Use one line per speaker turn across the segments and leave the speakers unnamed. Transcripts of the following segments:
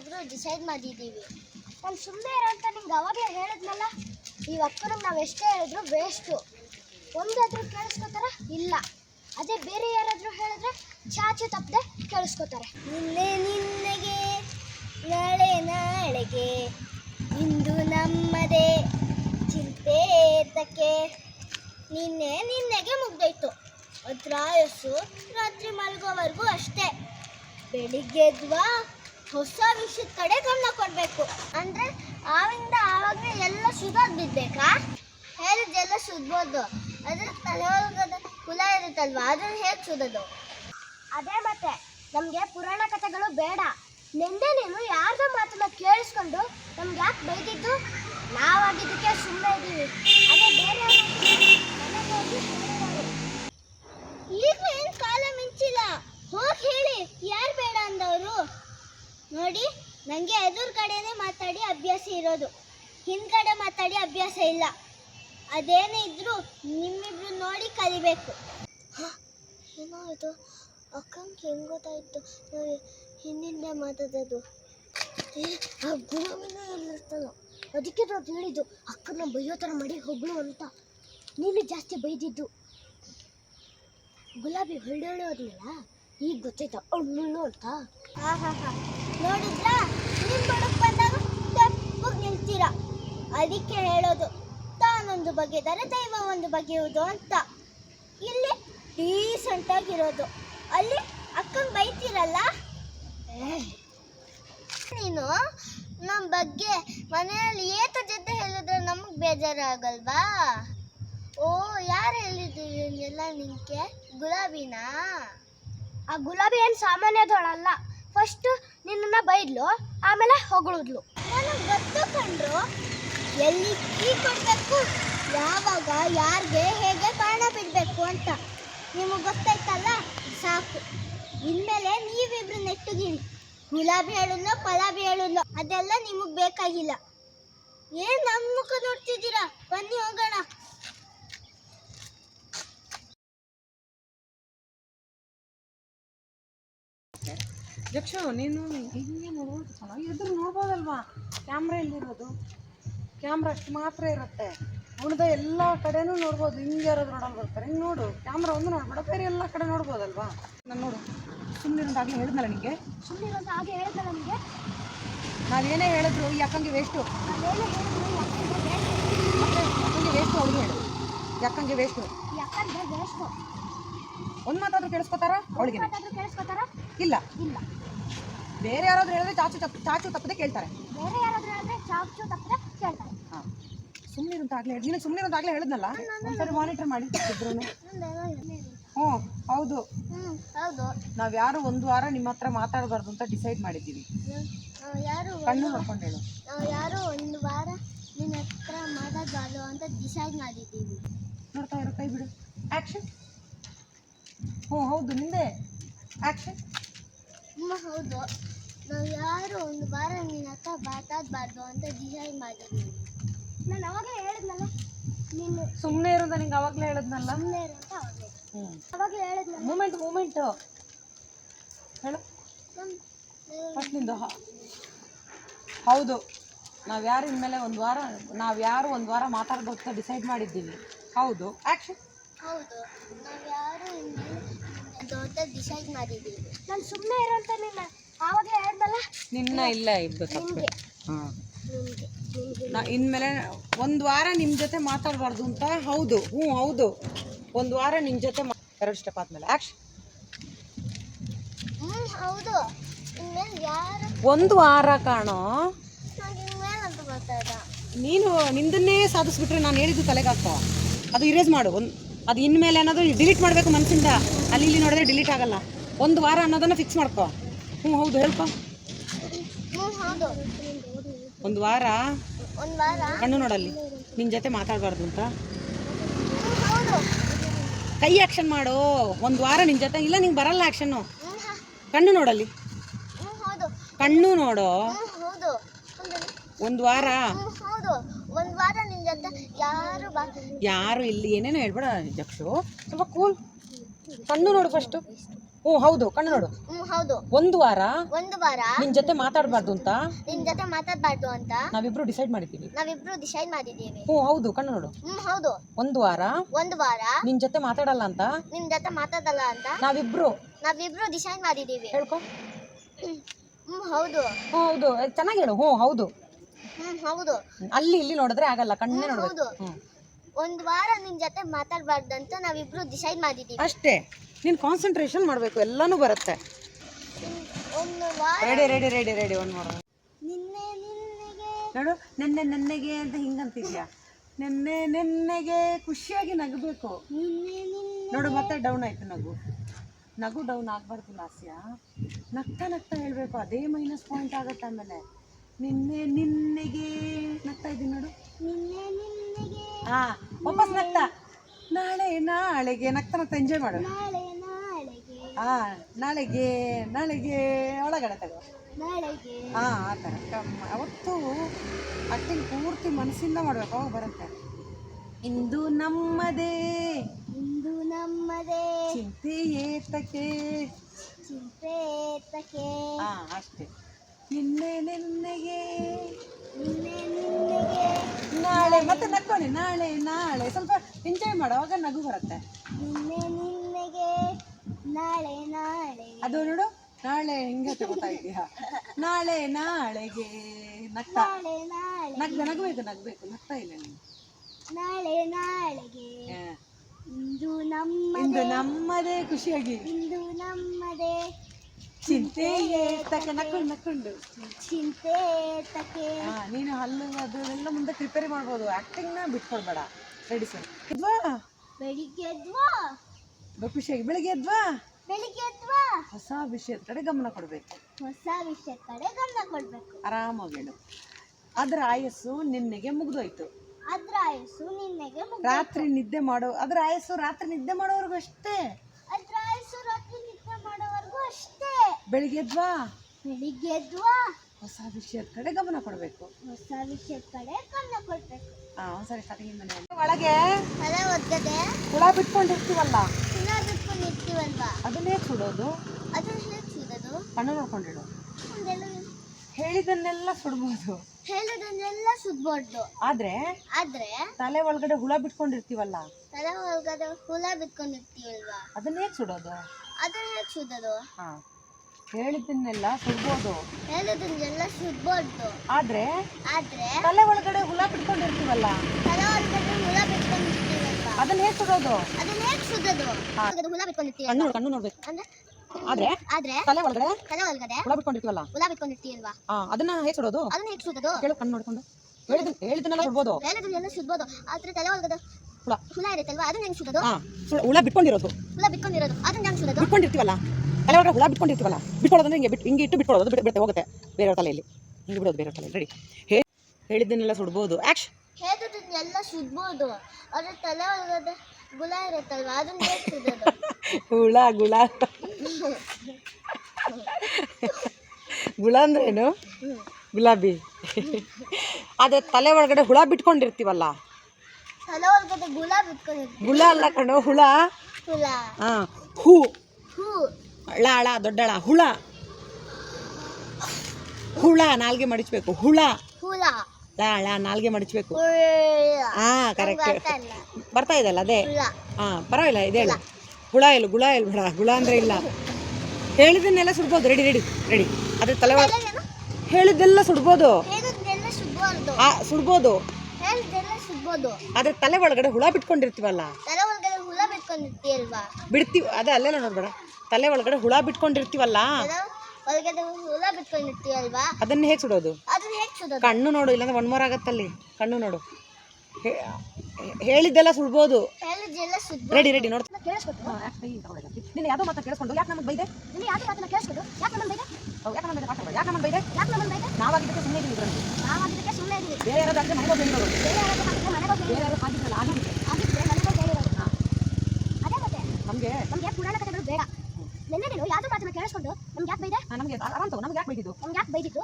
ನಾವಿಬ್ರು ಡಿಸೈಡ್ ಮಾಡಿದ್ದೀವಿ. ನಾನು ಸುಮ್ಮನೆ ಇರೋ ಅಂತ ನಿಮ್ಗೆ ಅವಾಗಲೇ ಹೇಳಿದ್ನಲ್ಲ, ಈ ಅಕ್ಕನಿಗೆ ನಾವು ಎಷ್ಟೇ ಹೇಳಿದ್ರು ವೇಸ್ಟು ಒಂದಾದರೂ ಕೇಳಿಸ್ಕೋತಾರ? ಇಲ್ಲ. ಅದೇ ಬೇರೆ ಯಾರಾದರೂ ಹೇಳಿದ್ರೆ ಚಾಚು ತಪ್ಪದೆ ಕೇಳಿಸ್ಕೊತಾರೆ. ನಿನ್ನೆ ನಿನ್ನಗೆ, ನಾಳೆ ನಾಳೆಗೆ, ಇಂದು ನಮ್ಮದೇ ಚಿಂತೆ ಏತಕ್ಕೆ ನಿನ್ನೆ ನಿನ್ನೆಗೆ ಮುಗ್ದೋಯ್ತು. ಅದ್ರಾಯಸ್ಸು ರಾತ್ರಿ ಮಲಗೋವರೆಗೂ ಅಷ್ಟೇ. ಬೆಳಿಗ್ಗೆ ಎದ್ವಾ ಹೊಸ ವಿಷಯದ ಕಡೆ ಗಮನ ಕೊಡಬೇಕು. ಅಂದ್ರೆ ಆವಿಂದ ಆವಾಗ ಎಲ್ಲ ಸುಧಾದ್ ಬಿಡ್ಬೇಕಾ ಹೇಳಿದ್ದೆಲ್ಲ ಸುದ್ಬೋದು ಅದ್ರ ತಲೆ ಒಳಗದ ಕುಲ ಇರುತ್ತಲ್ವಾ? ಅದನ್ನ ಹೇಗೆ ಸುದೋದು ಅದೇ ಮತ್ತೆ, ನಮಗೆ ಪುರಾಣ ಕಥೆಗಳು ಬೇಡ. ನಿನ್ನೆ ನೀನು ಯಾರ್ದೋ ಮಾತನ್ನ ಕೇಳಿಸ್ಕೊಂಡು ನಮ್ಗೆ ಯಾಕೆ ಬೈದಿದ್ದು? ನಾವಾಗಿದ್ದಕ್ಕೆ ಸುಮ್ಮನೆ ಇದ್ದೀವಿ ಅದೇ ಬೇರೆ ಈಗ ಏನು ಕಾಲ ಮಿಂಚಿಲ್ಲ? ಹೋಗಿ ಹೇಳಿ, ಯಾರು ನೋಡಿ ನನಗೆ ಎದುರು ಕಡೆನೇ ಮಾತಾಡಿ ಅಭ್ಯಾಸ ಇರೋದು. ಹಿಂದ್ಗಡೆ ಮಾತಾಡಿ ಅಭ್ಯಾಸ ಇಲ್ಲ. ಅದೇನೇ ಇದ್ರೂ ನಿಮ್ಮಿಬ್ರು ನೋಡಿ ಕಲಿಬೇಕು. ಏನೋ ಇದು ಅಕ್ಕಂಗೆ ಹೆಂಗೆ ಗೊತ್ತಾಯ್ತು? ನೋಡಿ ಹಿಂದಿಂದೆ ಮಾತಾಡೋದು. ಆ ಅದಕ್ಕೆ ನಾವು ಹೇಳಿದ್ದು ಅಕ್ಕನ ಬೈಯೋ ಥರ ಮಾಡಿ ಹೊಗಳು ಅಂತ. ನೀನು ಜಾಸ್ತಿ ಬೈದಿದ್ದು. ಗುಲಾಬಿ ಹೊಳ್ಳೆ ಈಗ ಗೊತ್ತಾಯ್ತು ಅವಳು ಮುಳ್ಳು ಅಂತ. ಹಾ ಹಾ ಹಾ. ನೋಡಿದ್ರಾ? ನಿಮ್ಮ ಬಡಕ್ ಬಂದಾಗ ತಪ್ಪು ನಿಲ್ತೀರ? ಅದಕ್ಕೆ ಹೇಳೋದು, ತಾನೊಂದು ಬಗೆದರೆ ದೈವ ಒಂದು ಬಗೆಯುವುದು ಅಂತ. ಇಲ್ಲಿ ಡೀಸೆಂಟ್ ಆಗಿರೋದು. ಅಲ್ಲಿ ಅಕ್ಕಂಗೆ ಬೈತೀರಲ್ಲ? ನೀನು ನಮ್ಮ ಬಗ್ಗೆ ಮನೆಯಲ್ಲಿ ಏತ ಜೊತೆ ಹೇಳಿದ್ರೆ ನಮಗೆ ಬೇಜಾರಾಗಲ್ವಾ? ಓ, ಯಾರು ಹೇಳಿದ್ದೀವಿ ಎಲ್ಲ ನಿಂಗೆ ಗುಲಾಬಿನಾ? ಆ ಗುಲಾಬಿ ಏನು ಸಾಮಾನ್ಯದೊಳಲ್ಲ ಫಸ್ಟ್ ಬೈದ್ಲು ಆಮೇಲೆ ಹೊಗಳಿದ್ಲು. ನನಗೆ ಗೊತ್ತು ಕಂಡ್ರು, ಎಲ್ಲಿ ಕೀ ಕೊಡ್ಬೇಕು, ಯಾವಾಗ, ಯಾರಿಗೆ, ಹೇಗೆ ಕಾರಣ ಬಿಡಬೇಕು ಅಂತ. ನಿಮಗೆ ಗೊತ್ತಾಯ್ತಲ್ಲ? ಸಾಕು. ಇನ್ಮೇಲೆ ನೀವಿಬ್ರು ನೆಟ್ಟುಗಿರಿ. ಗುಲಾಬಿ ಹೇಳುನೋ ಪಲಾಬಿ ಹೇಳುನೋ ಅದೆಲ್ಲ ನಿಮಗೆ ಬೇಕಾಗಿಲ್ಲ. ಏನು ನಮ್ಮ ಮುಖ ನೋಡ್ತಿದ್ದೀರಾ? ಬನ್ನಿ ಹೋಗೋಣ.
ಯಕ್ಷ ನೀನು ಹಿಂಗೆ ನೋಡ್ಬೋದು ಚೆನ್ನಾಗಿ ಎದುರು ನೋಡ್ಬೋದಲ್ವಾ? ಕ್ಯಾಮ್ರಾ ಎಲ್ಲಿರೋದು ಕ್ಯಾಮ್ರಾ ಅಷ್ಟು ಮಾತ್ರ ಇರುತ್ತೆ. ಉಳಿದ ಎಲ್ಲ ಕಡೆನೂ ನೋಡ್ಬೋದು. ಹಿಂಗೆ ಯಾರಾದ್ರು ನೋಡಲ್ ಬರ್ತಾರೆ. ಹಿಂಗೆ ನೋಡು ಕ್ಯಾಮ್ರಾ ಒಂದು ನೋಡ್ಬೇಡ. ಬೇರೆ ಎಲ್ಲ ಕಡೆ ನೋಡ್ಬೋದಲ್ವಾ? ನಾನು ನೋಡು. ಸುಮ್ಮನೆ ಇರೋದಾಗಲೇ ಹೇಳಿದ್ನಲ್ಲ ನಿಮಗೆ
ಸುಮ್ಮನೆ ಒಂದು ಹಾಗೆ ಹೇಳಿದ್ನಲ್ಲ ನಿಮಗೆ
ನಾವೇನೇ ಹೇಳಿದ್ರು ಈ ಅಕ್ಕಂಗೆ ವೇಸ್ಟು ಯಾಕಂಗೆ ವೇಸ್ಟು ಅವ್ರಿಗೆ ಹೇಳು. ಯಾಕಂಗೆ ವೇಸ್ಟು
ಯಾಕಂಗೆ ವೇಸ್ಟು
ಒಂದು ಮಾತಾದ್ರೂ ಕೇಳಿಸ್ಕೊತಾರ? ಅವಳಿಗೆ.
ಮಾತಾದ್ರೂ ಕೇಳಿಸ್ಕೊತಾರ?
ಇಲ್ಲ.
ಇಲ್ಲ
ಬೇರೆ ಯಾರಾದರೂ ಹೇಳಿದ್ರೆ ಚಾಚು ತಪ್ಪು ಚಾಚು ತಪ್ಪದೆ ಕೇಳ್ತಾರೆ.
ಬೇರೆ ಯಾರಾದರೂ ಹೇಳಿದ್ರೆ ಚಾಚು ತಪ್ಪದೆ ಕೇಳ್ತಾರೆ.
ಹಾಂ. ಸುಮ್ಮನೆ ಇರೋದಾಗಲೇ ನೀನು ಸುಮ್ಮನೆ ಇರುತ್ತಾಗಲೇ ಹೇಳಿದ್ನಲ್ಲ ಒಂದ್ಸರಿ ಮಾನಿಟರ್ ಮಾಡಿ ಇದ್ರು ಹ್ಞೂ ಹೌದು.
ಹೌದು.
ನಾವು ಯಾರು ಒಂದು ವಾರ ನಿಮ್ಮ ಹತ್ರ ಮಾತಾಡಬಾರ್ದು ಅಂತ ಡಿಸೈಡ್ ಮಾಡಿದ್ದೀವಿ.
ಯಾರು
ಕಣ್ಣು ನೋಡ್ಕೊಂಡು ಹೇಳು.
ಯಾರು ಒಂದು ವಾರ ನಿನ್ನ ಹತ್ರ ಮಾತಾಡಬಾರ್ದು ಅಂತ ಡಿಸೈಡ್ ಮಾಡಿದ್ದೀವಿ.
ನೋಡ್ತಾ ಇರೋ ಕೈ ಬಿಡು. ಆ್ಯಕ್ಷನ್ ಹ್ಞೂ ಹೌದು ನಿಂದೆ. ಆ್ಯಕ್ಷನ್
ಹೌದು. ನಾವು ಯಾರು ಒಂದು ವಾರ ನಿನ್ನ ಹತ್ರ ಮಾತಾಡಬಾರ್ದು ಅಂತ ಡಿಸೈಡ್ ಮಾಡಿದ್ವಿ. ನಾನು ಅವಾಗಲೇ ಹೇಳಿದ್ನಲ್ಲ ನೀನು
ಸುಮ್ಮನೆ ಇರೋದ ನಿಂಗೆ ಅವಾಗಲೇ ಹೇಳಿದ್ನಲ್ಲ?
ಸುಮ್ಮನೆ ಇರು ಅಂತ ಅವಾಗಲೇ.
ಹ್ಞೂ
ಅವಾಗಲೇ ಹೇಳಿದ್ನಲ್ಲ.
Moment moment. ಹೇಳು. ಫಸ್ಟ್ ನಿಂದು ಹೌದು. ನಾವು ಯಾರು ಇನ್ಮೇಲೆ ಒಂದು ವಾರ ನಾವು ಯಾರು ಒಂದು ವಾರ ಮಾತಾಡ್ಬೋದು ಡಿಸೈಡ್ ಮಾಡಿದ್ದೀವಿ. ಹೌದು. ಆ್ಯಕ್ಷನ್
ಹೌದು. ನಾವು ಯಾರು ಇನ್ಮೇಲೆ ಡಿಸೈಡ್ ಮಾಡಿದ್ದೀವಿ. ನಾನು ಸುಮ್ಮನೆ ಇರೋ ಅಂತ ನಿನ್ನ ಆವಾಗಲೇ ಹೇಳ್ದಲ್ಲ?
ನಿನ್ನ ಇಲ್ಲ. ಇಬ್ಬರು ತಪ್ಪು. ಹಾಂ ನಾ ಇನ್ಮೇಲೆ ಒಂದು ವಾರ ನಿಮ್ಮ ಜೊತೆ ಮಾತಾಡಬಾರ್ದು ಅಂತ ಹೌದು. ಹ್ಞೂ ಹೌದು. ಒಂದು ವಾರ ನಿಮ್ಮ ಜೊತೆ ಎರಡು ಸ್ಟೆಪ್ ಆದಮೇಲೆ. ಆ್ಯಕ್ಷನ್
ಹ್ಞೂ ಹೌದು. ಇನ್ಮೇಲೆ ಯಾರು
ಒಂದು ವಾರ ಕಾಣೋ.
ಇನ್ಮೇಲೆ ಅಂತ ಗೊತ್ತಾಯ್ತಾ
ನೀನು ನಿಂದನ್ನೇ ಸಾಧಿಸ್ಬಿಟ್ರೆ ನಾನು ಹೇಳಿದ್ದು ತಲೆಗಾಗ್ತಾವ ಅದು ಇರೇಸ್ ಮಾಡು. ಒಂದು ಅದು ಇನ್ಮೇಲೆ ಅನ್ನೋದು ಡಿಲೀಟ್ ಮಾಡಬೇಕು ಮನಸ್ಸಿಂದ ಅಲ್ಲಿ ಇಲ್ಲಿ ನೋಡಿದ್ರೆ ಡಿಲೀಟ್ ಆಗಲ್ಲ. ಒಂದು ವಾರ ಅನ್ನೋದನ್ನು ಫಿಕ್ಸ್ ಮಾಡ್ಕೋ. ಹ್ಞೂ ಹೌದು ಹೇಳ್ಕೊ. ಒಂದು ವಾರ? ಕಣ್ಣು ನೋಡಲ್ಲಿ. ನಿನ್ನ ಜೊತೆ ಮಾತಾಡಬಾರ್ದು ಅಂತ. ಕೈ ಆ್ಯಕ್ಷನ್ ಮಾಡು. ಒಂದು ವಾರ ನಿನ್ನ ಜೊತೆ. ಇಲ್ಲ ನಿಂಗೆ ಬರಲ್ಲ ಆ್ಯಕ್ಷನ್ನು ಕಣ್ಣು ನೋಡಲ್ಲಿ. ಕಣ್ಣು ನೋಡು. ಒಂದು ವಾರ
ಹ್ಞೂ ಹೌದು ಒಂದು ವಾರ ನಿನ್ನ ಜೊತೆ ಯಾರು
ಯಾರು ಇಲ್ಲಿ? ಏನೇನೋ ಹೇಳ್ಬೇಡ ಜಕ್ಷು ಸ್ವಲ್ಪ ಕೂಲ್ ಕಣ್ಣು ನೋಡು ಫಸ್ಟ್ ಹ್ಞೂ ಹೌದು ಕಣ್ಣು ನೋಡು.
ಹೌದು.
ಒಂದು ವಾರ
ಒಂದು ವಾರ
ನಿನ್ ಜೊತೆ ಮಾತಾಡಬಾರ್ದು ಅಂತ.
ನಿನ್ ಜೊತೆ ಮಾತಾಡ್ಬಾರ್ದು ಅಂತ
ನಾವಿಬ್ರು ಡಿಸೈಡ್ ಮಾಡಿದ್ದೀವಿ.
ನಾವಿಬ್ರು ಡಿಸೈಡ್ ಮಾಡಿದ್ದೀವಿ.
ಹ್ಞೂ ಹೌದು ಕಣ್ಣು ನೋಡು.
ಹ್ಮ್ ಹೌದು.
ಒಂದು ವಾರ
ಒಂದು ವಾರ
ನಿನ್ ಜೊತೆ ಮಾತಾಡಲ್ಲ ಅಂತ.
ನಿನ್ ಜೊತೆ ಮಾತಾಡಲ್ಲ ಅಂತ
ನಾವಿಬ್ರು.
ನಾವಿಬ್ರು ಡಿಸೈಡ್ ಮಾಡಿದ್ದೀವಿ.
ಹೇಳ್ಕೊ.
ಹ್ಮ್ ಹೌದು.
ಹ್ಞೂ ಹೌದು. ಚೆನ್ನಾಗಿ ಹೇಳು. ಹ್ಞೂ ಹೌದು.
ಹ್ಮ್ ಹೌದು.
ಅಲ್ಲಿ ಇಲ್ಲಿ ನೋಡಿದ್ರೆ ಆಗಲ್ಲ ಕಣ್ಣೇ ನೋಡಬೇಕು.
ಒಂದು ಹೌದು.
ಹ್ಞೂ
ಒಂದ್ ವಾರ ನಿನ್ ಜೊತೆ ಮಾತಾಡ್ಬಾರ್ದು ಅಂತ ನಾವಿಬ್ರು ಡಿಸೈಡ್ ಮಾಡಿದ್ದೀವಿ.
ಅಷ್ಟೇ. ನೀನು ಕಾನ್ಸಂಟ್ರೇಷನ್ ಮಾಡಬೇಕು ಎಲ್ಲಾನು ಬರುತ್ತೆ.
ಒಂದು ವಾರ
ರೆಡಿ ರೆಡಿ ರೆಡಿ ರೆಡಿ ಒಂದು ವಾರ
ನಿನ್ನೆ ನಿನ್ನೆಗೆ.
ನೋಡು ನೆನ್ನೆ ನೆನ್ನೆಗೆ ಅಂತ ಹಿಂಗಂತಿದ್ಯಾ? ನೆನ್ನೆ ನೆನ್ನೆಗೆ ಖುಷಿಯಾಗಿ ನಗಬೇಕು.
ನಿನ್ನೆ ನಿನ್ನೆ
ನೋಡು ಮತ್ತೆ ಡೌನ್ ಆಯ್ತು ನಗು. ನಗು ಡೌನ್ ಆಗಬಾರ್ದು ಲಾಸ್ಯ. ನಗ್ತಾ ನಗ್ತಾ ಹೇಳಬೇಕು ಅದೇ ಮೈನಸ್ ಪಾಯಿಂಟ್ ಆಗುತ್ತೆ ಆಮೇಲೆ. ನಿನ್ನೆ ನಿನ್ನೆಗೆ ನಗ್ತಾ ಇದ್ದೀನಿ ನೋಡು.
ನಿನ್ನೆ ನಿನ್ನೆಗೆ.
ಹಾ ವಾಪಸ್ ನಗ್ತಾ. ನಾಳೆ ನಾಳೆಗೆ ನಗ್ತಾ ನಗ್ತಾ ಎಂಜಾಯ್ ಮಾಡು.
ನಾಳೆ ನಾಳೆಗೆ.
ಹಾ ನಾಳೆಗೆ ನಾಳೆಗೆ ಒಳಗಡೆ ತಗೋ.
ನಾಳೆಗೆ.
ಹಾ ಆ ಥರ ಅವತ್ತು ಆಕ್ಟಿಂಗ್ ಪೂರ್ತಿ ಮನಸ್ಸಿಂದ ಮಾಡ್ಬೇಕು ಅವಾಗ ಬರುತ್ತೆ. ಇಂದು ನಮ್ಮದೇ.
ಇಂದು ನಮ್ಮದೇ.
ಚಿಂತೆ ಏತಕ್ಕೆ.
ಚಿಂತೆ ಏತಕ್ಕೆ.
ಹಾ ಅಷ್ಟೇ. ನಿನ್ನೆ ನಿನ್ನೆಗೆ.
ನಿನ್ನೆ ನಿನ್ನೆಗೆ.
ನಾಳೆ ಮತ್ತೆ ನಕ್ಕೊಳ್ಳಿ ನಾಳೆ ನಾಳೆ. ಸ್ವಲ್ಪ ಎಂಜಾಯ್ ಮಾಡು ಅವಾಗ ನಗು ಬರುತ್ತೆ
ನಿನ್ನೆ ನಿನ್ನೆಗೆ ನಾಳೆ ನಾಳೆ.
ಅದು ನೋಡು ನಾಳೆ ಹಿಂಗೆ ತಗೋತಾ ಇದೀಯಾ? ನಾಳೆ ನಾಳೆಗೆ ನಗ್ತಾ.
ನಾಳೆ ನಾಳೆ.
ನಗ್ ನಗಬೇಕು ನಗಬೇಕು. ನಗ್ತಾ ಇಲ್ಲ ನೀನು.
ನಾಳೆ ನಾಳೆಗೆ. ಇಂದು ನಮ್ಮ
ಇಂದು ನಮ್ಮದೇ ಖುಷಿಯಾಗಿ.
ಇಂದು ನಮ್ಮದೇ
ಚಿಂತೆ ಏತಕ್ಕೆ? ನಕ್ಕೊಂಡು ನಕ್ಕೊಂಡು.
ಚಿಂತೆ ಏತಕ್ಕೆ?
ಹಾ ನೀನು ಹಲ್ಲು ಅದು ಎಲ್ಲ ಮುಂದೆ ಪ್ರಿಪೇರ್ ಮಾಡ್ಬೋದು. ಆಕ್ಟಿಂಗ್ನ ಬಿಟ್ಕೊಳ್ಬೇಡ ರೆಡಿ ಸರ್ ಎದ್ವಾ?
ಬೆಳಿಗ್ಗೆ ಎದ್ವಾ?
ಖುಷಿಯಾಗಿ ಬೆಳಿಗ್ಗೆ ಎದ್ವಾ?
ಬೆಳಿಗ್ಗೆ ಎದ್ವಾ?
ಹೊಸ ವಿಷಯದ ಕಡೆ ಗಮನ ಕೊಡಬೇಕು.
ಹೊಸ ವಿಷಯ ಕಡೆ ಗಮನ ಕೊಡ್ಬೇಕು.
ಆರಾಮಾಗಿ ಹೇಳು ಅದರ ಆಯಸ್ಸು ನಿನ್ನೆಗೆ ಮುಗಿದೋಯ್ತು.
ಅದ್ರ ಆಯಸ್ಸು ನಿನ್ನೆಗೆ
ರಾತ್ರಿ ನಿದ್ದೆ ಮಾಡೋ ಅದರ ಆಯಸ್ಸು ರಾತ್ರಿ ನಿದ್ದೆ ಮಾಡೋವರೆಗೂ ಅಷ್ಟೇ.
ಅದ್ರ
ಬೆಳಿಗ್ಗೆ ಎದ್ವಾ?
ಬೆಳಿಗ್ಗೆ ಎದ್ವಾ?
ಹೊಸ ವಿಷಯದ ಕಡೆ ಗಮನ ಕೊಡಬೇಕು.
ಹೊಸ ವಿಷಯದ ಕಡೆ ಗಮನ ಕೊಡ್ಬೇಕು.
ಹಾ ಒಂದ್ಸರಿ ಸ್ಟಾರ್ಟಿಂಗ್ ಒಳಗೆ?
ತಲೆ ಒದ್ದದೆ
ಹುಳ ಬಿಟ್ಕೊಂಡಿರ್ತೀವಲ್ಲ
ಹುಳ ಬಿಟ್ಕೊಂಡು ಇರ್ತೀವಲ್ವಾ?
ಅದನ್ನೇ ಸುಡೋದು?
ಅದನ್ನ ಹೇಗೆ ಸುಡೋದು?
ಕಣ್ಣು ನೋಡ್ಕೊಂಡಿಡು ಹೇಳಿದನ್ನೆಲ್ಲ ಸುಡ್ಬೋದು.
ಹೇಳಿದನ್ನೆಲ್ಲ ಸುಡ್ಬಾರ್ದು
ಆದ್ರೆ?
ಆದ್ರೆ?
ತಲೆ ಒಳಗಡೆ ಹುಳ ಬಿಟ್ಕೊಂಡಿರ್ತೀವಲ್ಲ
ತಲೆ ಒಳಗಡೆ ಹುಳ ಬಿಟ್ಕೊಂಡಿರ್ತೀವಲ್ವಾ
ಅದನ್ನೇ ಹೇಗೆ ಸುಡೋದು?
ಅದನ್ನೇ ಹೇಗೆ ಸುಡೋದು?
ಹಾ ಹೇಳಿದ್ದನ್ನೆಲ್ಲ ಸುಡ್ಬೋದು.
ಹೇಳೋದನ್ನೆಲ್ಲ ಸುಡ್ಬಾರ್ದು
ಆದ್ರೆ
ಆದ್ರೆ
ತಲೆ ಒಳಗಡೆ ಹುಳ ಬಿಟ್ಕೊಂಡಿರ್ತೀವಲ್ಲ?
ತಲೆ ಒಳಗಡೆ ಹುಳ ಬಿಟ್ಕೊಂಡಿರ್ತೀವಲ್ವಾ
ಅದನ್ನ ಹೇಗೆ ಸುಡೋದು?
ಅದನ್ನ ಹೇಗೆ ಸುಡೋದು? ಹುಳ ಬಿಟ್ಕೊಂಡಿರ್ತೀವಲ್ವಾ
ಕಣ್ಣು ಕಣ್ಣು ನೋಡ್ಬೇಕು.
ಅಂದ್ರೆ
ಆದ್ರೆ
ಆದ್ರೆ
ತಲೆ ಒಳಗಡೆ
ತಲೆ ಒಳಗಡೆ
ಹುಳ ಬಿಟ್ಕೊಂಡಿರ್ತೀವಲ್ಲ?
ಹುಳ ಬಿಟ್ಕೊಂಡಿರ್ತೀವಲ್ವಾ
ಹಾ ಅದನ್ನ ಹೇಗೆ ಸುಡೋದು?
ಅದನ್ನ ಹೇಗೆ ಸುಡೋದು?
ಕೇಳು ಕಣ್ಣು ನೋಡ್ಕೊಂಡು. ಹೇಳಿದ ಹೇಳಿದ್ದನ್ನೆಲ್ಲ ಸುಡ್ಬೋದು.
ಹೇಳೋದನ್ನೆಲ್ಲ ಸುಡ್ಬೋದು. ಆದ್ರೆ ತಲೆ ಒಳಗಡೆ
ಹುಳ.
ಹುಳ ಇರುತ್ತಲ್ವಾ? ಅದನ್ನ ಹೆಂಗೆ ಸುಡೋದು?
ಹುಳ ಬಿಟ್ಕೊಂಡಿರೋದು.
ಹುಳ ಬಿಟ್ಕೊಂಡಿರೋದು. ಅದನ್ನ ಹೆಂಗೆ ಸುಡೋದು?
ಬಿಟ್ಕೊಂಡಿರ್ತೀವಲ್ಲ? ಒಳಗಡೆ ಹುಳ ಬಿಟ್ಕೊಂಡಿರ್ತೀವಲ್ಲ ಬಿಟ್ಕೊಳ್ಳೋದಂದ್ರೆ ಹಿಂಗೆ ಬಿಟ್ಟು ಹಿಂಗೆ ಇಟ್ಟು ಬಿಟ್ಕೊಳ್ಳೋದು ಬಿಟ್ಟು ಬಿಡುತ್ತೆ ಹೋಗುತ್ತೆ ಬೇರೆಯವ್ರ ತಲೆಯಲ್ಲಿ. ಹಿಂಗೆ ಬಿಡೋದು ಬೇರೆಯವ್ರ ತಲೆಯಲ್ಲಿ. ರೆಡಿ ಹೇ ಹೇಳಿದ್ದನ್ನೆಲ್ಲ ಸುಡ್ಬೋದು. ಆ್ಯಕ್ಷನ್
ಹೇಳಿದ್ದನ್ನೆಲ್ಲ ಸುಡ್ಬೋದು. ಅದ್ರ ತಲೆ ಒಳಗಡೆ ಹುಳ ಇರುತ್ತಲ್ವ? ಅದನ್ನ
ಹುಳ ಗುಳ. ಗುಳ ಅಂದ್ರೆ ಏನು ಗುಲಾಬಿ. ಆದರೆ ತಲೆ ಒಳಗಡೆ ಹುಳ ಬಿಟ್ಕೊಂಡಿರ್ತೀವಲ್ಲ?
ತಲೆ ಒಳಗಡೆ ಹುಳ ಬಿಟ್ಕೊಂಡಿರ್ತೀವಿ.
ಗುಳ ಅಲ್ಲ ಕಣೋ ಹುಳ.
ಹುಳ.
ಹಾಂ ಹೂ.
ಹೂ.
ಅಳ ಅಳ ದೊಡ್ಡಳ ಹುಳ. ಹುಳ ನಾಲ್ಗೆ ಮಡಿಚ್ಬೇಕು. ಹುಳ.
ಹುಳ.
ಳ ನಾಲ್ಗೆ ಮಡಿಚ್ಬೇಕು. ಹಾ ಕರೆಕ್ಟ್
ಬರ್ತಾ ಇದೆ
ಬರ್ತಾ ಇದೆಯಲ್ಲ ಅದೇ? ಹಾ ಪರವಾಗಿಲ್ಲ ಇದೆ ಹೇಳು. ಹುಳ. ಇಲ್ಲ ಗುಳ ಇಲ್ಲ ಬೇಡ. ಗುಳ ಅಂದ್ರೆ ಇಲ್ಲ. ಹೇಳಿದನ್ನೆಲ್ಲ ಸುಡ್ಬೋದು. Ready ready ready. ಅದ್ರ ತಲೆ? ಹೇಳಿದ್ದೆಲ್ಲ ಸುಡ್ಬೋದು. ಸುಡ್ಬೋದು. ಆದ್ರೆ ತಲೆ ಒಳಗಡೆ ಹುಳ ಬಿಟ್ಕೊಂಡಿರ್ತೀವಲ್ಲ? ಬಿಡ್ತೀವಿ ಅದೇ ಅಲ್ಲೆಲ್ಲ ನೋಡ್ಬೇಡ. ತಲೆ ಒಳಗಡೆ ಹುಳ ಬಿಟ್ಕೊಂಡಿರ್ತೀವಲ್ಲ?
ಒಳಗಡೆ ಹುಳ ಬಿಟ್ಕೊಂಡಿರ್ತೀಯಲ್ವಾ?
ಅದನ್ನ ಹೇಗೆ ಸುಡೋದು?
ಅದನ್ನ ಹೇಗೆ ಸುಡೋದು?
ಕಣ್ಣು ನೋಡು ಇಲ್ಲಾಂದ್ರೆ ಒನ್ ಮೋರ್ ಆಗತ್ತಲ್ಲಿ. ಕಣ್ಣು ನೋಡು. ಹೇ- ಹೇಳಿದ್ದೆಲ್ಲ ಸುಡ್ಬೋದು. ರೆಡಿ ರೆಡಿ ನೋಡ್.
ಕೇಳಿಸ್ಕೊಟ್ಟು
ನೀನು ಯಾವುದೋ ಮಾತ್ರ ಕೇಳಿಸ್ಕೊಂಡು ಯಾಕೆ ನಮಗೆ ಬೈದೆ?
ನೀನು ಯಾಕೆ ಮಾತನ್ನ ಕೇಳಿಸ್ಕೊಟ್ಟು ಯಾಕೆ ನಮ್ಮನ್ನ ಬೈದೆ?
ಹೌದು, ಯಾಕೆ ನಮ್ಮ ಪಾಠ ಯಾಕೆ ನಮಗೆ ಬೈದೆ?
ಯಾಕೆ ನಮ್ಮನ್ನ ಬೈದೆ?
ನಾವಾಗಿದ್ದಕ್ಕೆ ಸುಮ್ಮನೆ ಇದರಲ್ಲಿ.
ನಾವು ಅದಕ್ಕೆ ಸುಮ್ಮನೆ ಇದೀವಿ.
ಬೇರೆ ಯಾರಾದ್ರೂ ಮನೆಗೆ ಹೋಗಿ ಹೇಳಿರೋರು
ಬೇರೆ ಯಾರಾದ್ರೂ ಹಾಕಿದ್ರೆ ಮನೆಗೆ ಹೋಗಿ
ಬೇರೆ ಯಾರು ಆಗಿದ್ರಲ್ಲ ಆಗಿದ್ದೆ
ಆಗಿದ್ರೆ ಮನೆಗೆ ಹೋಗಿ ಹೇಳಿರೋದು ಅದೇ ಮತ್ತೆ.
ನಮಗೆ
ನಮ್ಗೆ ಪುರಾಣ ಕಥೆಗಳು ಬೇಡ. ನಿನ್ನೆ ನೀನು ಯಾವ್ದೋ ಮಾತನ್ನ ಕೇಳಿಸ್ಕೊಂಡು ನಮ್ಗೆ ಯಾಕೆ ಬೈದೆ?
ನಮಗೆ ಆರಾಮ್ ತಗೋ ನಮ್ಗೆ ಯಾಕೆ ಬೈದಿದ್ದು?
ನಮ್ಗೆ ಯಾಕೆ ಬೈದಿದ್ದು?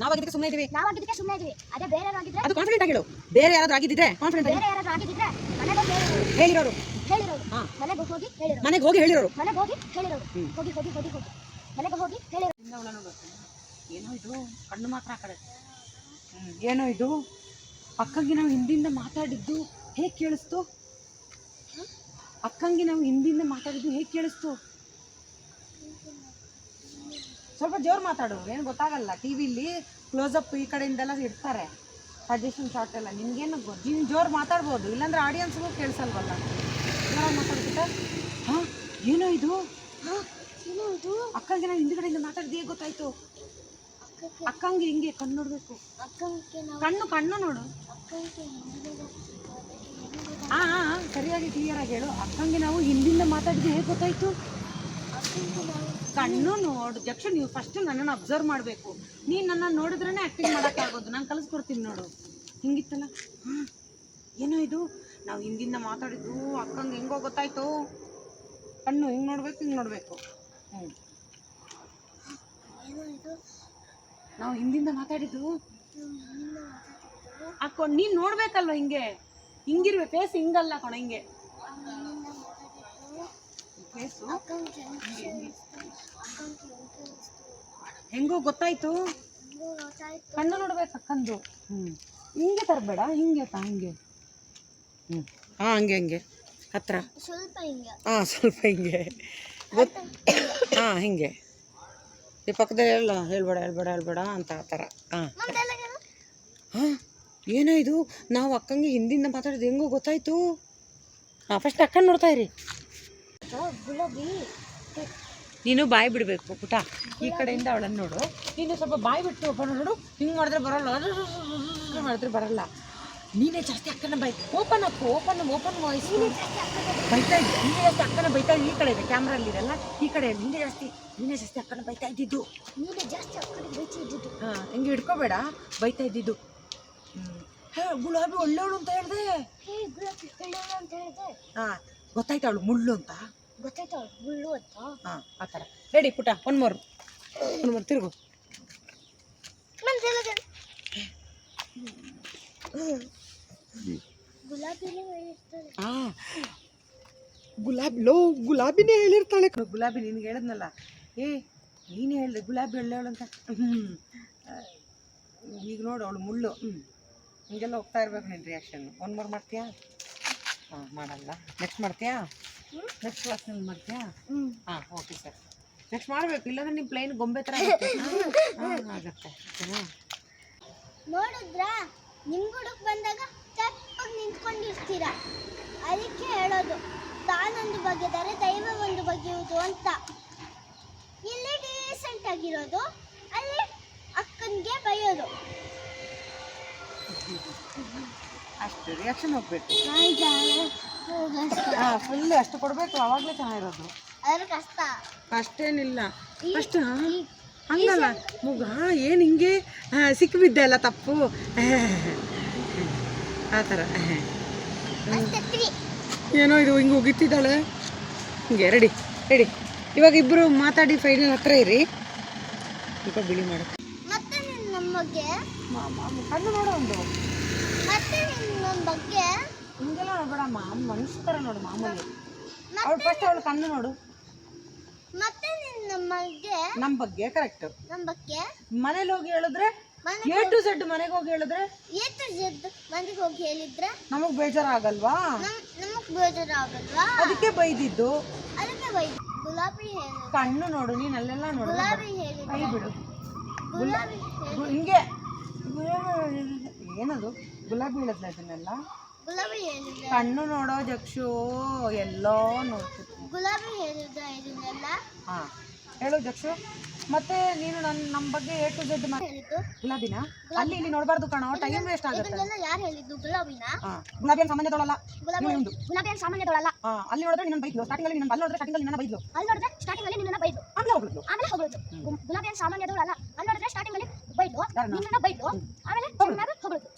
ನಾವಾಗಿದ್ದಕ್ಕೆ ಸುಮ್ಮನೆ ಇದೀವಿ.
ನಾವಾಗಿದ್ದಕ್ಕೆ ಸುಮ್ಮನೆ ಇದೀವಿ. ಅದೇ ಬೇರೆ ಆಗಿದ್ರೆ?
ಅದು ಕಾನ್ಫಿಡೆಂಟ್ ಆಗಿಳು ಬೇರೆ ಯಾರಾದ್ರೂ ಆಗಿದ್ದಿದ್ರೆ ಕಾನ್ಫಿಡೆಂಟ್ ಆಗಿ
ಬೇರೆ ಯಾರಾದ್ರೂ ಆಗಿದ್ರೆ ಮನೆಗೆ ಹೋಗಿ ಹೇಳಿರೋರು.
ಹೇಳಿರೋರು.
ಮನೆಗೆ ಹೋಗಿ ಹೇಳಿರೋರು.
ಮನೆಗೆ ಹೋಗಿ ಹೇಳಿರೋರು.
ಮನೆಗೆ ಹೋಗಿ ಹೇಳಿರೋರು. ಹೋಗಿ ಹೋಗಿ ಹೋಗಿ ಹೋಗಿ. ಮನೆಗೆ ಹೋಗಿ ಹೇಳಿರೋರು.
ಏನೋ ಇದು ಕಣ್ಣು ಮಾತ್ರ ಆ ಕಡೆ. ಏನೋ ಇದು? ಅಕ್ಕಂಗೆ ನಾವು ಹಿಂದಿಂದ ಮಾತಾಡಿದ್ದು ಹೇಗೆ ಕೇಳಿಸ್ತು? ಅಕ್ಕಂಗೆ ನಾವು ಹಿಂದಿಂದ ಮಾತಾಡಿದ್ದು ಹೇಗೆ ಕೇಳಿಸ್ತು? ಸ್ವಲ್ಪ ಜೋರು ಮಾತಾಡೋರು ಏನು ಗೊತ್ತಾಗಲ್ಲ. ಟಿ ವಿಲಿ ಕ್ಲೋಸಪ್ ಈ ಕಡೆಯಿಂದೆಲ್ಲ ಇಡ್ತಾರೆ. ಸಜೆಷನ್ ಶಾರ್ಟ್ ಎಲ್ಲ. ನಿಮಗೇನು ಗೊತ್ತು ನೀನು ಜೋರು ಮಾತಾಡ್ಬೋದು. ಇಲ್ಲಾಂದ್ರೆ ಆಡಿಯನ್ಸ್ಗೂ ಕೇಳಿಸಲ್ವಲ್ಲ. ಜೋರಾಗಿ ಮಾತಾಡ್ಬಿಟ್ಟ ಹಾಂ ಏನೋ ಇದು?
ಏನೋ ಇದು?
ಅಕ್ಕಂಗೆ ನಾನು ಹಿಂದ್ಗಡೆಯಿಂದ ಹೇಗೆ ಗೊತ್ತಾಯ್ತು? ಅಕ್ಕಂಗೆ ಹಿಂಗೆ ಕಣ್ಣು ನೋಡಬೇಕು. ಕಣ್ಣು ಕಣ್ಣು ನೋಡು. ಹಾಂ ಹಾಂ ಸರಿಯಾಗಿ ಕ್ಲಿಯರ್ ಆಗಿ ಹೇಳು. ಅಕ್ಕಂಗೆ ನಾವು ಹಿಂದಿಂದ ಮಾತಾಡಿದ್ದು ಹೇಗೆ ಗೊತ್ತಾಯ್ತು? ಕಣ್ಣು ನೋಡು ಜಕ್ಷ ನೀವು ಫಸ್ಟ್ ನನ್ನನ್ನು ಅಬ್ಸರ್ವ್ ಮಾಡಬೇಕು. ನೀನು ನನ್ನ ನೋಡಿದ್ರೇ ಆ್ಯಕ್ಟಿಂಗ್ ಮಾಡೋಕ್ಕಾಗೋದು ನಾನು ಕಲಿಸ್ಕೊಡ್ತೀನಿ ನೋಡು. ಹಿಂಗಿತ್ತಲ್ಲ? ಹಾಂ. ಏನೋ ಇದು? ನಾವು ಹಿಂದಿಂದ ಮಾತಾಡಿದ್ದು, ಅಕ್ಕಂಗೆ ಹೆಂಗೋ ಗೊತ್ತಾಯ್ತು. ಕಣ್ಣು ಹಿಂಗೆ ನೋಡ್ಬೇಕು, ಹಿಂಗೆ ನೋಡಬೇಕು. ಹ್ಞೂ ನಾವು ಹಿಂದಿಂದ ಮಾತಾಡಿದ್ದು? ಅಕ್ಕ, ನೀನು ನೋಡ್ಬೇಕಲ್ವ ಹಿಂಗೆ? ಹಿಂಗಿರ್ಬೇಕು. ಫೇಸ್ ಹಿಂಗಲ್ಲ ಕಣ, ಹಿಂಗೆ. ಫೇಸು
ಹೆಂಗೆ
ಗೊತ್ತಾಯ್ತು? ಕಣ್ಣು ನೋಡ್ಬೇಕು ಅಕ್ಕಂದು. ಹ್ಞೂ ಹಿಂಗೆ ತರಬೇಡ ಹಿಂಗೆ ತಾ ಹಿಂಗೆ. ಹ್ಞೂ ಹಾಂ ಹಂಗೆ ಹಂಗೆ. ಹತ್ರ.
ಸ್ವಲ್ಪ ಹಿಂಗೆ.
ಹಾಂ ಸ್ವಲ್ಪ ಹಿಂಗೆ. ಹಾ ಹಾಂ ಹಿಂಗೆ. ಈ ಪಕ್ಕದಲ್ಲಿ ಹೇಳ ಹೇಳ್ಬೇಡ ಹೇಳ್ಬೇಡ ಹೇಳ್ಬೇಡ ಅಂತ ಆ ಥರ. ಹಾಂ. ಹಾಂ ಏನೋ ಇದು? ನಾವು ಅಕ್ಕಂಗೆ ಹಿಂದಿಂದ ಮಾತಾಡಿದ್ದು ಹೆಂಗೋ ಗೊತ್ತಾಯ್ತು. ಹಾಂ ಫಸ್ಟ್ ಅಕ್ಕ ನೋಡ್ತಾ ಇರಿ. ನೀನು ಬಾಯಿ ಬಿಡಬೇಕು ಪುಟ. ಈ ಕಡೆಯಿಂದ ಅವಳನ್ನು ನೋಡು. ನೀನು ಸ್ವಲ್ಪ ಬಾಯಿ ಬಿಟ್ಟು ಓಪನ್ ನೋಡು. ಹಿಂಗೆ ಮಾಡಿದ್ರೆ ಬರಲ್ಲ. ಮಾಡಿದ್ರೆ ಬರಲ್ಲ. ನೀನೇ ಜಾಸ್ತಿ ಅಕ್ಕನ by open Appu open open voice. ಬೈತಾ ಇದ್ದೆ. ನೀನೇ ಜಾಸ್ತಿ ಅಕ್ಕನ ಬೈತಾ ಈ ಕಡೆ ಇದೆ ಕ್ಯಾಮ್ರಲ್ಲಿ ಇರಲ್ಲ ಈ ಕಡೆ ನೀನೇ ಜಾಸ್ತಿ ನೀನೇ ಜಾಸ್ತಿ ಅಕ್ಕನ ಬೈತಾ ಇದ್ದಿದ್ದು.
ನೀನೇ ಜಾಸ್ತಿ ಅಕ್ಕನ ಬೈತಾ ಇದ್ದಿದ್ದು.
ಹಾಂ ಹಿಂಗೆ ಹಿಡ್ಕೋಬೇಡ. ಬೈತಾ ಇದ್ದಿದ್ದು. ಹೇ ಗುಲಾಬಿ ಒಳ್ಳೆಯವಳು ಅಂತ ಹೇಳಿದೆ.
ಹೇ ಗುಲಾಬಿ ಹೇಳೋಣ ಅಂತ ಹೇಳಿದೆ.
ಹಾಂ ಗೊತ್ತಾಯ್ತು ಅವಳು ಮುಳ್ಳು ಅಂತ.
ಗೊತ್ತಾಯ್ತು ಅವ್ಳು ಮುಳ್ಳು ಅಂತ.
ಹಾಂ ಆ ಥರ. ರೆಡಿ ಪುಟ ಒನ್ ಮೋರ್. ಒನ್ ಮೋರ್ ತಿರುಗು. ಆ ಗುಲಾಬಿ ಲೋ ಗುಲಾಬಿನೇ ಹೇಳಿರ್ತಾಳೆ. ಗುಲಾಬಿ ನಿನ್ಗೆ ಹೇಳಿದ್ನಲ್ಲ. ಏ ನೀನು ಹೇಳಿದೆ ಗುಲಾಬಿ ಒಳ್ಳೆಯವಳು ಅಂತ. ಹ್ಞೂ ಈಗ ನೋಡು ಅವಳು ಮುಳ್ಳು. ಹ್ಞೂ ಹಿಂಗೆಲ್ಲ ಹೋಗ್ತಾ ಇರ್ಬೇಕು ನಿನ್ನ ರಿಯಾಕ್ಷನ್ ಒನ್ ಮೋರ್ ಮಾಡ್ತೀಯಾ? ಹಾಂ ಮಾಡಲ್ಲ. ನೆಕ್ಸ್ಟ್ ಮಾಡ್ತೀಯಾ? ನೆಕ್ಸ್ಟ್ ಕ್ಲಾಸ್ನಲ್ಲಿ ಮಾಡ್ತೀಯಾ?
ಹ್ಞೂ
ಹಾಂ ಓಕೆ ಸರ್ ನೆಕ್ಸ್ಟ್ ಮಾಡಬೇಕು ಇಲ್ಲಾಂದ್ರೆ ನಿಮ್ಮ ಪ್ಲೇನ್ ಗೊಂಬೆ ಥರ ಆಗುತ್ತೆ ಹಾಂ ಆಗುತ್ತೆ ಓಕೆನಾ
ನೋಡಿದ್ರ? ನಿಮ್ ಗುಡಕ್ ಬಂದಾಗ ತಪ್ಪಾಗಿ ನಿಂತ್ಕೊಂಡಿರ್ತೀರಾ? ಅದಕ್ಕೆ ಹೇಳೋದು ತಾನೊಂದು ಬಗೆದರೆ ದೈವ ಒಂದು ಬಗೆಯುವುದು ಅಂತ. ಇಲ್ಲಿ ಡೀಸೆಂಟ್ ಆಗಿರೋದು ಅಲ್ಲಿ ಅಕ್ಕನಿಗೆ ಬೈಯೋದು.
ಅಷ್ಟು ರಿಯಾಕ್ಷನ್ ಹೋಗ್ಬೇಕು. ಫುಲ್ ಅಷ್ಟು ಕೊಡಬೇಕು ಅವಾಗಲೇ ಚೆನ್ನಾಗಿರೋದು.
ಅದ್ರ ಕಷ್ಟ.
ಅಷ್ಟೇನಿಲ್ಲ
ಕಷ್ಟ
ಹಂಗಲ್ಲ. ಮುಗ ಏನು ಹಿಂಗೆ? ಸಿಕ್ಕಿಬಿದ್ದೆ ಅಲ್ಲ ತಪ್ಪು. ಆ ಥರ ಏನೋ ಇದು ಹಿಂಗೆ ಉಗಿತಿದ್ದಾಳೆ. ಹಿಂಗೆ ರೆಡಿ ರೆಡಿ ಇವಾಗ ಇಬ್ಬರು ಮಾತಾಡಿ ಫೈನಲ್ ಹತ್ರ ಇರಿ. ಸ್ವಲ್ಪ ಬಿಳಿ ಮಾಡು. ಕಣ್ಣು ನೋಡು ಒಂದು.
ಮತ್ತೆ ನಿನ್ ನಮ್ಮ ಬಗ್ಗೆ
ಹಿಂಗೆಲ್ಲ ನೋಡ್ಬೇಡ ಮಾಮ್ ಮನುಷ್ಯ ಥರ ನೋಡು ಮಾಮೂಲಿ. ಅವ್ಳು ಫಸ್ಟ್ ಅವಳು ಕಣ್ಣು ನೋಡು.
ಮತ್ತೆ ನಿನ್ನ ನಮ್ಮ ಬಗ್ಗೆ
ನಮ್ಮ ಬಗ್ಗೆ ಕರೆಕ್ಟ್
ನಮ್ಮ ಬಗ್ಗೆ?
ಮನೇಲಿ ಹೋಗಿ ಹೇಳಿದ್ರೆ? ಎ ಟು ಝೆಡ್ ಮನೆಗೆ ಹೋಗಿ ಹೇಳಿದ್ರೆ?
ಎ ಟು ಝೆಡ್ ಮನೆಗೆ ಹೋಗಿ ಹೇಳಿದ್ರೆ?
ನಮಗೆ ಬೇಜಾರಾಗಲ್ವಾ?
ನಮಗೆ ಬೇಜಾರಾಗಲ್ವಾ?
ಅದಕ್ಕೆ ಬೈದಿದ್ದು.
ಅದಕ್ಕೆ ಬೈ ಗುಲಾಬಿ ಹೇಳಿ.
ಕಣ್ಣು ನೋಡು ನೀನು ಅಲ್ಲೆಲ್ಲ ನೋಡು.
ಗುಲಾಬಿ ಹೇಳಿ.
ಕೈ ಬಿಡು.
ಗುಲಾಬಿ
ಹಿಂಗೆ. ಏನದು? ಗುಲಾಬಿ ಹೇಳಿದ್ಲ ಇದನ್ನೆಲ್ಲ?
ಗುಲಾಬಿ ಹೇಳಿದ್ರೆ
ಕಣ್ಣು ನೋಡೋ ಜಕ್ಷು ಎಲ್ಲೋ ನೋಡ್ತಿತ್ತು
ಗುಲಾಬಿ ಹೇಳಿದ್ರೆ ಇದನ್ನೆಲ್ಲ?
ಹಾ. ಹೇಳು ಜಕ್ಷು. ಮತ್ತೆ ನೀನು ನನ್ನ ನಮ್ಮ ಬಗ್ಗೆ ಎ ಟು ಝೆಡ್
ಹೇಳಿದ್ದು?
ಗುಲಾಬಿನ? ಅಲ್ಲಿ ಇಲ್ಲಿ ನೋಡಬಾರ್ದು ಕಣೋ ಟೈಮ್ ವೇಸ್ಟ್ ಆಗುತ್ತೆ.
ಇದನ್ನೆಲ್ಲ ಯಾರು ಹೇಳಿದ್ದು? ಗುಲಾಬಿನ?
ಏನು ಸಾಮಾನ್ಯದೊಳಲ್ಲ
ಗುಲಾಬಿ ಒಂದು ಸಾಮಾನ್ಯದೊಳಲ್ಲ
ಹಾ ಅಲ್ಲಿ ನೋಡಿದ್ರೆ ನಿನ್ನ ಬೈದ್ಲು. ಸ್ಟಾರ್ಟಿಂಗ್ ಅಲ್ಲಿ ನಿನ್ನ ಅಲ್ಲಿ ನೋಡಿದ್ರೆ ಸ್ಟಾರ್ಟಿಂಗ್ ಅಲ್ಲಿ ನನ್ನ ಬೈದ್ಲು.
ಅಲ್ಲಿ ನೋಡಿದ್ರೆ ಸ್ಟಾರ್ಟಿಂಗ್ ಅಲ್ಲಿ ನಿನ್ನ ಬೈದ್ಲು.
ಆಮೇಲೆ ಹೋಗ್ಲು
ಆಮೇಲೆ ಹೋಗ್ಬಿಡ್ತು. ಗುಲಾಬಿ ಏನು ಸಾಮಾನ್ಯದೊಳಲ್ಲ ಅಲ್ಲಿ ನೋಡಿದ್ರೆ ಸ್ಟಾರ್ಟಿಂಗ್ ಅಲ್ಲಿ
ಬೈದ್ಲು?
ನಿನ್ನ ಬೈದ್ಲು. ಆಮೇಲೆ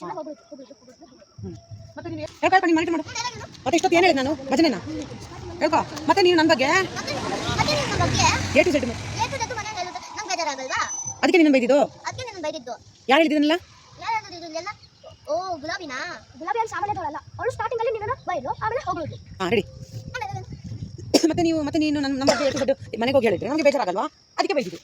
ಚೆನ್ನಾಗಿ
ಮತ್ತೆ ನೀನು ನೀನು ಮಾಡಿ ಮಾಡು. ಮತ್ತೆ ಇಷ್ಟೊತ್ತು ಏನು ಹೇಳಿದ್ ನಾನು? ಭಜನೆನ? ಹೇಳ್ಕೊ. ಮತ್ತೆ ನೀನು ನನ್ನ ಬಗ್ಗೆ?
ಮತ್ತೆ ನಿನ್ನ ಬಗ್ಗೆ?
ಎ ಟು ಝೆಡ್
ಏತು ಜೊತೆ ಮನೆ ಹೇಳಿದ್ರೆ ನಂಗೆ ಬೇಜಾರಾಗಲ್ವಾ
ಅದಕ್ಕೆ ನಿನ್ನ ಬೈದಿದ್ದು?
ಅದಕ್ಕೆ ನಿನ್ನ ಬೈದಿದ್ದು.
ಯಾರು ಹೇಳಿದಿನಲ್ಲ
ಯಾರು ಹೇಳಿದ್ರು ಇದನ್ನೆಲ್ಲ ಓ ಗುಲಾಬಿನಾ? ಗುಲಾಬಿ ಅಲ್ಲಿ ಸಾಮಾನ್ಯದವಳಲ್ಲ ಅವಳು ಸ್ಟಾರ್ಟಿಂಗ್ ಅಲ್ಲಿ ನಿನ್ನನ್ನು ಬೈಲು ಆಮೇಲೆ ಹೋಗೋದು
ಹಾಂ ರೆಡಿ ಮತ್ತೆ ನೀವು ಮತ್ತೆ ನೀನು ನನ್ನ ನಮ್ಮ ಬಗ್ಗೆ ಮನೆಗೆ ಹೋಗಿ ಹೇಳಿದ್ರೆ? ನಮಗೆ ಬೇಜಾರಾಗಲ್ವಾ? ಅದಕ್ಕೆ ಬೈದಿದ್ದು.